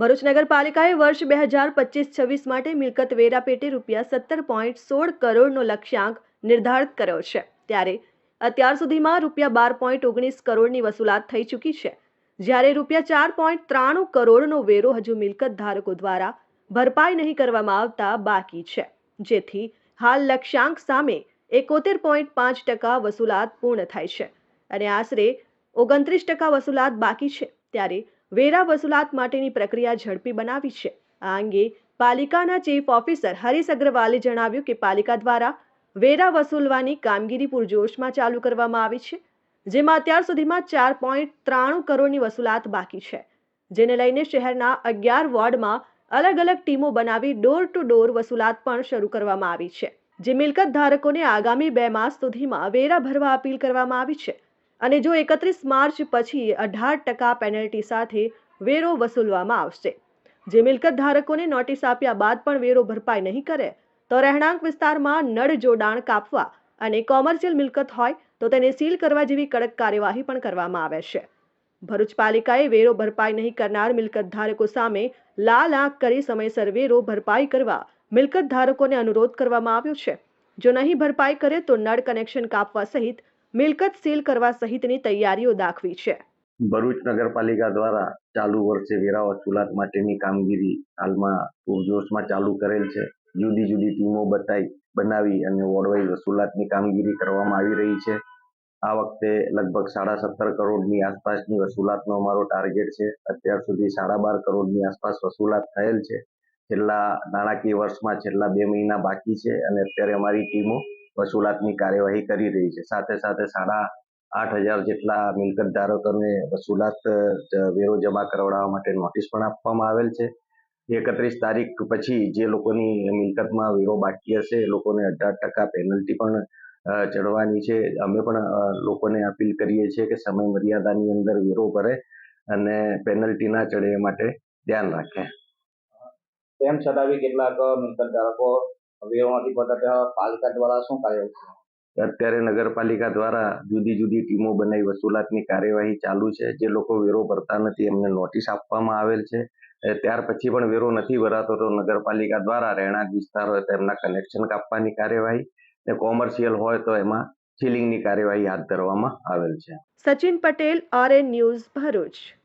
ભરૂચ નગરપાલિકાએ વર્ષ બે હજાર પચીસ છવ્વીસ માટે મિલકત વેરા પેટે રૂપિયા સત્તર પોઈન્ટ સોળ કરોડનો લક્ષ્યાંક નિર્ધારિત કર્યો છે. ત્યારે અત્યાર સુધીમાં રૂપિયા બાર પોઈન્ટ ઓગણીસ કરોડની વસૂલાત થઈ ચૂકી છે. જ્યારે રૂપિયા ચાર પોઈન્ટ ત્રાણું કરોડનો વેરો હજુ મિલકત ધારકો દ્વારા ભરપાઈ નહીં કરવામાં આવતા બાકી છે. જેથી હાલ લક્ષ્યાંક સામે એકોતેર પોઈન્ટ પાંચ ટકા વસૂલાત પૂર્ણ થાય છે. અને આશરે ઓગણત્રીસ ટકા વસૂલાત બાકી છે. ત્યારે વેરા વસૂલાત માટેની પ્રક્રિયા ઝડપી બનાવી છે. આ અંગે પાલિકાના ચીફ ઓફિસર હરીશ અગ્રવાલે જણાવ્યું કે પાલિકા દ્વારા વેરા વસૂલવાની કામગીરી પૂરજોશમાં ચાલુ કરવામાં આવી છે, જેમાં અત્યાર સુધીમાં ચાર પોઈન્ટ ત્રાણું કરોડની વસૂલાત બાકી છે. જેને લઈને શહેરના અગિયાર વોર્ડમાં અલગ અલગ ટીમો બનાવી ડોર ટુ ડોર વસૂલાત પણ શરૂ કરવામાં આવી છે. જે મિલકત ધારકોને આગામી બે માસ સુધીમાં વેરા ભરવા અપીલ કરવામાં આવી છે. અને જો એકત્રીસ માર્ચ પછી અઢાર ટકા પેનલ્ટી સાથે વેરો વસૂલવામાં આવશે. જે મિલકત ધારકોને નોટિસ આપ્યા બાદ પણ વેરો ભરપાઈ નહીં કરે, તો રહેણાંક વિસ્તારમાં નળ જોડાણ કાપવા અને કોમર્શિયલ મિલકત હોય તો તેને સીલ કરવા જેવી કડક કાર્યવાહી પણ કરવામાં આવે છે. ભરૂચ પાલિકાએ વેરો ભરપાઈ નહીં કરનાર મિલકત ધારકો સામે લાલ આંખ કરી સમયસર વેરો ભરપાઈ કરવા મિલકત ધારકોને અનુરોધ કરવામાં આવ્યો છે. જો નહીં ભરપાઈ કરે તો નળ કનેક્શન કાપવા સહિત મિલકત સીલ કરવા સહિતની તૈયારીઓ દાખવી છે. ભરૂચ નગરપાલિકા દ્વારા ચાલુ વર્ષે વેરા વસૂલાત માટેની કામગીરી હાલમાં પૂરજોશમાં ચાલુ કરેલ છે. જુદી જુદી ટીમો બતાવી બનાવી અને વોર્ડવાઇઝ વસૂલાતની કામગીરી કરવામાં આવી રહી છે. આ વખતે લગભગ સાડા સત્તર કરોડની આસપાસની વસૂલાતનો અમારો ટાર્ગેટ છે. અત્યાર સુધી સાડા બાર કરોડની આસપાસ વસૂલાત થયેલ છે. છેલ્લા નાણાકીય વર્ષમાં છેલ્લા બે મહિના બાકી છે અને અત્યારે અમારી ટીમો વસૂલાતની કાર્યવાહી કરી રહી છે. સાથે સાથે સાડા આઠ હજાર જેટલા મિલકત ધારકોને વસૂલાત વેરો જમા કરાવડાવવા માટે નોટિસ પણ આપવામાં આવેલ છે. એકત્રીસ તારીખ પછી જે લોકોની મિલકતમાં વેરો બાકી હશે, એ લોકોને અઢાર ટકા પેનલ્ટી પણ ચડવાની છે. અમે પણ લોકોને અપીલ કરીએ છીએ કે સમય મર્યાદાની અંદર વેરો ભરે અને પેનલ્ટી ના ચડે એ માટે ધ્યાન રાખે. તેમ છતાં કેટલાક મિલકત ધારકો વેરો બધા પાલિકા દ્વારા શું કાર્યવાહી અત્યારે નગરપાલિકા દ્વારા જુદી જુદી ટીમો બનાવી વસૂલાતની કાર્યવાહી ચાલુ છે. જે લોકો વેરો ભરતા નથી એમને નોટિસ આપવામાં આવેલ છે. ત્યાર પછી પણ વેરો નથી ભરાતો તો નગરપાલિકા દ્વારા રહેણાંક વિસ્તાર હોય તો એમના કનેક્શન કાપવાની કાર્યવાહી ને કોમર્શિયલ હોય તો એમાં સીલિંગની કાર્યવાહી હાથ ધરવામાં આવેલ છે. Sachin Patel R N news Bharuch.